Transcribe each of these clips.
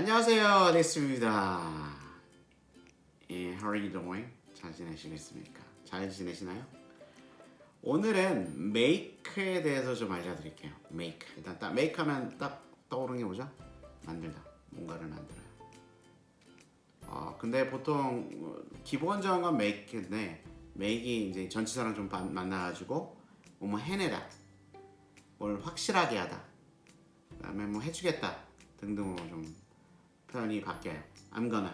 안녕하세요, 렉스입니다. 예, how are you doing? 잘 지내시겠습니까? 잘 지내시나요? 오늘은 make에 대해서 좀 알려드릴게요. make. 일단 딱 make 하면 딱 떠오르는 게 뭐죠? 만들다. 뭔가를 만들어요. 어, 근데 보통 어, 기본적인 건 make인데 make이 이제 전치사랑 좀 바- 만나가지고 뭐 해내다. 뭘 확실하게 하다. 그 다음에 뭐 해주겠다 등등으로 좀 표현이 바뀌어요. I'm gonna,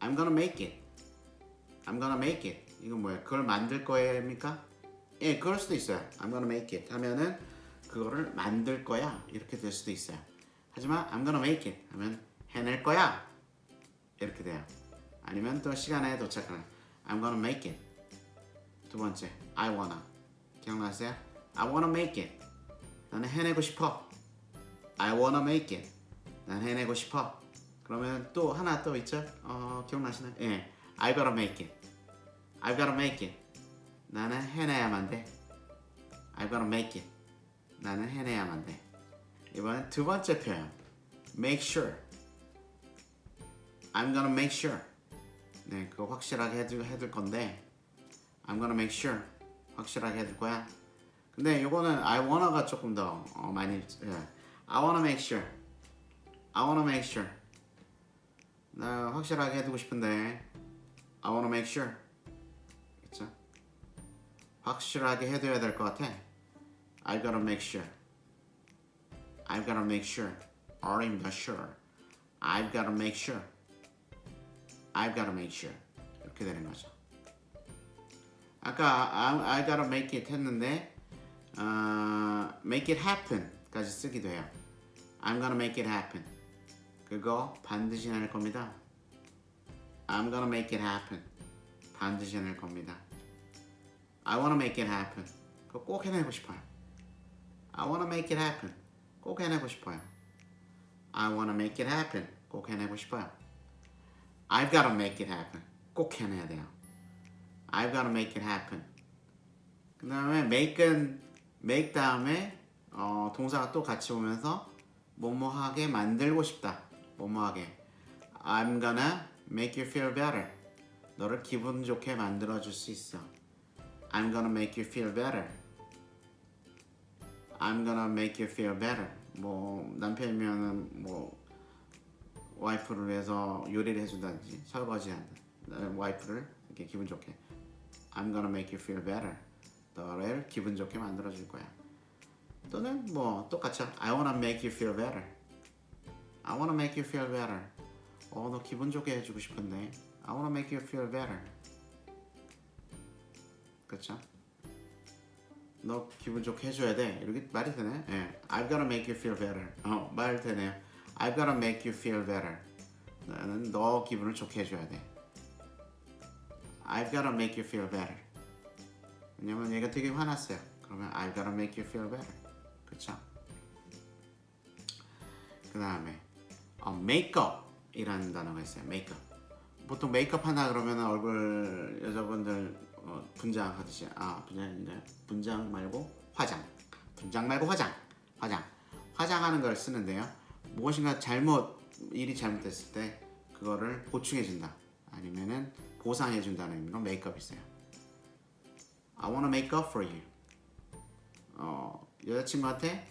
I'm gonna make it, I'm gonna make it. 이건 뭐야? 그걸 만들 거입니까? 예, 그럴 수도 있어요. I'm gonna make it 하면은 그거를 만들 거야 이렇게 될 수도 있어요. 하지만 I'm gonna make it 하면 해낼 거야 이렇게 돼요. 아니면 또 시간에 도착하는 I'm gonna make it. 두 번째, I wanna. 기억나세요? I wanna make it. 나는 해내고 싶어. I wanna make it. 난 해내고 싶어. 그러면 또 하나 또 있죠? 어, 기억나시나요? 예. I gotta make it. I gotta make it. 나는 해내야만 돼. I gotta make it. 나는 해내야만 돼. 이번엔 두 번째 표현. Make sure. I'm gonna make sure. 네, 그거 확실하게 해둘, 해둘 건데 I'm gonna make sure. 확실하게 해둘 거야. 근데 요거는 I wanna가 조금 더 어, 많이 예. I wanna make sure. I wanna make sure. 나 확실하게 해두고 싶은데 I wanna make sure. 그쵸? 확실하게 해둬야 될 것 같아. I gotta make sure. I've gotta make sure. I'm not sure. I've gotta make sure. I've gotta make sure. 이렇게 되는 거죠. 아까 I, I gotta make it 했는데 어, make it happen까지 쓰기도 해요. I'm gonna make it happen. 그거 반드시 해낼 겁니다. I'm gonna make it happen. 반드시 해낼 겁니다. I wanna make it happen. 그거 꼭 해내고 싶어요. I wanna make it happen. 꼭 해내고 싶어요. I wanna make it happen. 꼭 해내고 싶어요. I've gotta make it happen. 꼭 해내야 돼요. I've gotta make it happen. 그 다음에 make은 make 다음에 어, 동사가 또 같이 오면서 뭐뭐하게 만들고 싶다. 뭐뭐하게. I'm gonna make you feel better. 너를 기분 좋게 만들어 줄 수 있어. I'm gonna make you feel better. I'm gonna make you feel better. 뭐 남편이면은 뭐 와이프를 위해서 요리를 해준다든지 설거지 한다. 와이프를 이렇게 기분 좋게. I'm gonna make you feel better. 너를 기분 좋게 만들어 줄 거야. 또는 뭐 똑같죠. I wanna make you feel better. I wanna make you feel better. 어, 너 기분 좋게 해주고 싶은데. I wanna make you feel better. 그렇죠? 너 기분 좋게 해줘야 돼. 이렇게 말이 되네. 예. I've gotta make you feel better. 어, 말 되네요. I've gotta make you feel better. 나는 너 기분을 좋게 해줘야 돼. I've gotta make you feel better. 왜냐면 얘가 되게 화났어요. 그러면 I've gotta make you feel better. 그쵸? 그 다음에 어, makeup이라는 단어가 있어요. makeup. 보통 메이크업 하나 그러면 얼굴 여자분들 어, 분장 하듯이 아 분장인가요? 분장 말고 화장. 분장 말고 화장. 화장. 화장하는 걸 쓰는데요. 무엇인가 잘못 일이 잘못됐을 때 그거를 보충해 준다. 아니면은 보상해 준다는 의미로 메이크업이 있어요. I wanna make up for you. 어, 여자친구한테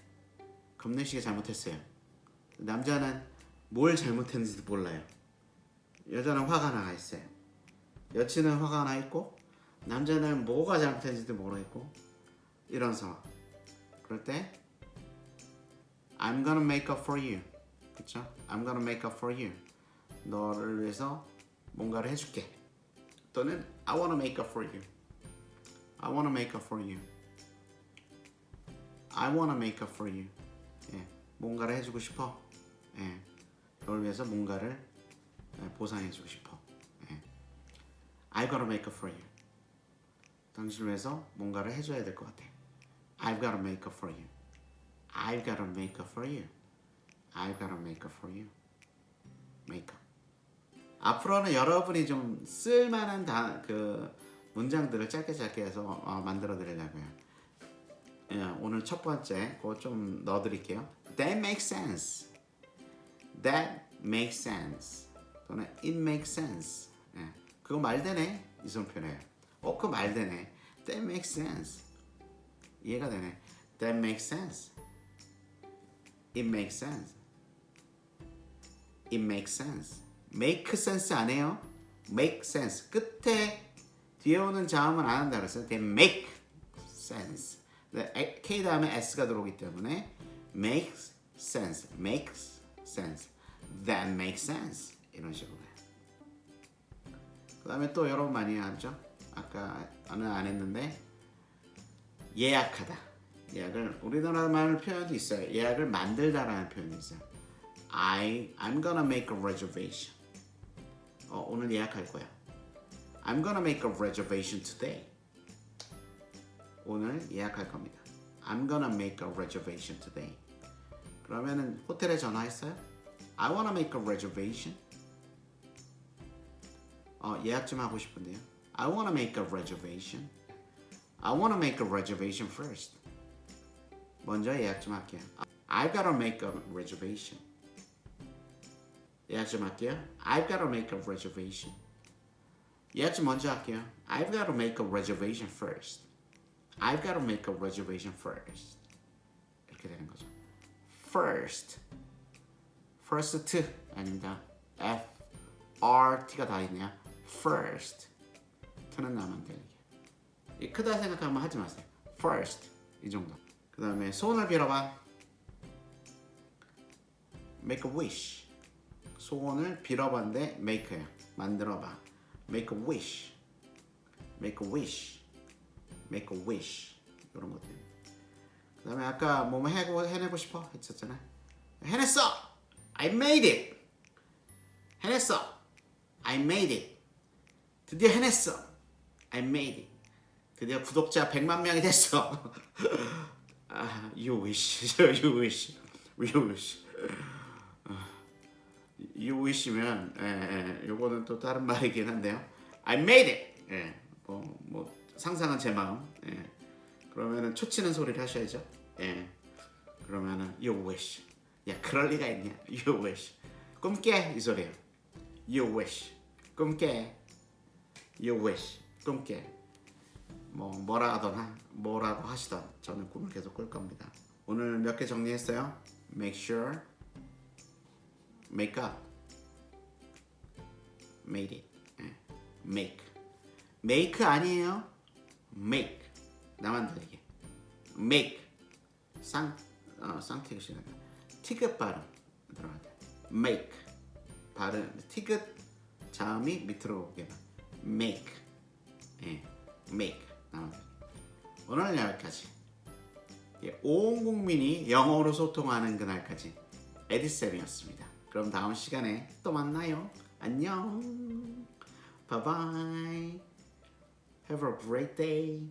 겁내시게 잘못했어요. 남자는 뭘 잘못했는지도 몰라요. 여자는 화가 나 있어요. 여친은 화가 나 있고 남자는 뭐가 잘못했는지도 모르겠고 이런 상황. 그럴 때 I'm gonna make up for you. 그쵸? I'm gonna make up for you. 너를 위해서 뭔가를 해줄게. 또는 I wanna make up for you. I wanna make up for you. I wanna make up for you. 예, 뭔가를 해주고 싶어. 예, 너를 위해서 뭔가를 예, 보상해주고 싶어. 예. I gotta make up for you. 당신을 위해서 뭔가를 해줘야 될 것 같아. I've gotta make up for you. I've gotta make up for you. I've gotta make up for you. Make up. 앞으로는 여러분이 좀 쓸만한 다, 그 문장들을 짧게 짧게 해서 어, 만들어 드리려고요. 예, 오늘 첫 번째 그거 좀 넣어 드릴게요. That makes sense. That makes sense 또는 it makes sense 예, 그거 말되네 이손 표현해요 어 그거 말되네 that makes sense 이해가 되네 that makes sense it makes sense it makes sense make sense 안 해요 make sense 끝에 뒤에 오는 자음은 안 한다 그랬어요 they make sense 네, K 다음에 S가 들어오기 때문에 makes sense makes sense that makes sense 이런 식으로 그 다음에 또 여러분 많이 하죠 아까 어느 안 했는데 예약하다 예약을 우리나라 말 표현도 있어요 예약을 만들다라는 표현이 있어요 I, I'm gonna make a reservation 어, 오늘 예약할 거야 I'm gonna make a reservation today 오늘 예약할 겁니다 I'm gonna make a reservation today 그러면은 호텔에 전화했어요? I wanna make a reservation 어, 예약 좀 하고 싶은데요 I wanna make a reservation I wanna make a reservation first 먼저 예약 좀 할게요 I've gotta make a reservation 예약 좀 할게요 I've gotta make a reservation 예약 좀 먼저 할게요 I've gotta make a reservation first I've gotta make a reservation first 이렇게 되는 거죠 first First 아닙니다. F R T가 다 있네요. First 트는 나면 되게 이 크다 생각하면 하지 마세요. First 이 정도. 그 다음에 소원을 빌어봐. Make a wish. 소원을 빌어봤는데 make야 만들어봐. Make a wish. Make a wish. Make a wish. 이런 것들. 그 다음에 아까 뭐뭐 해내고 싶어? 했었잖아. 해냈어 I made it. 해냈어. I made it. 드디어 해냈어. I made it. 드디어 구독자 100만 명이 됐어. 아, you wish. You wish. You wish. you wish면 예, 예, 요거는 또 다른 말이긴 한데요. I made it. 예, 뭐, 뭐 상상은 제 마음. 예. 그러면은 초치는 소리를 하셔야죠. 예. 그러면은 you wish 야 그럴 리가 있냐? You wish. 꿈깨 이 소리예요 you wish. 꿈깨. You wish. 꿈깨. 뭐 뭐라 하더나 뭐라고 하시던 저는 꿈을 계속 꿀 겁니다. 오늘 몇 개 정리했어요? Make sure. Make up. Made it. 예. make. Make 아니에요? Make. 나 만 들리게. Make. 쌍 어, 쌍티가 싫어요 티귿 발음 들어가야 돼. Make. 발음 티귿 자음이 밑으로 오게 봐 make. 예 make 오늘은 여기까지. 예, 온 국민이 영어로 소통하는 그날까지 에디쌤이었습니다. 그럼 다음 시간에 또 만나요. 안녕. 바이바이 Have a great day.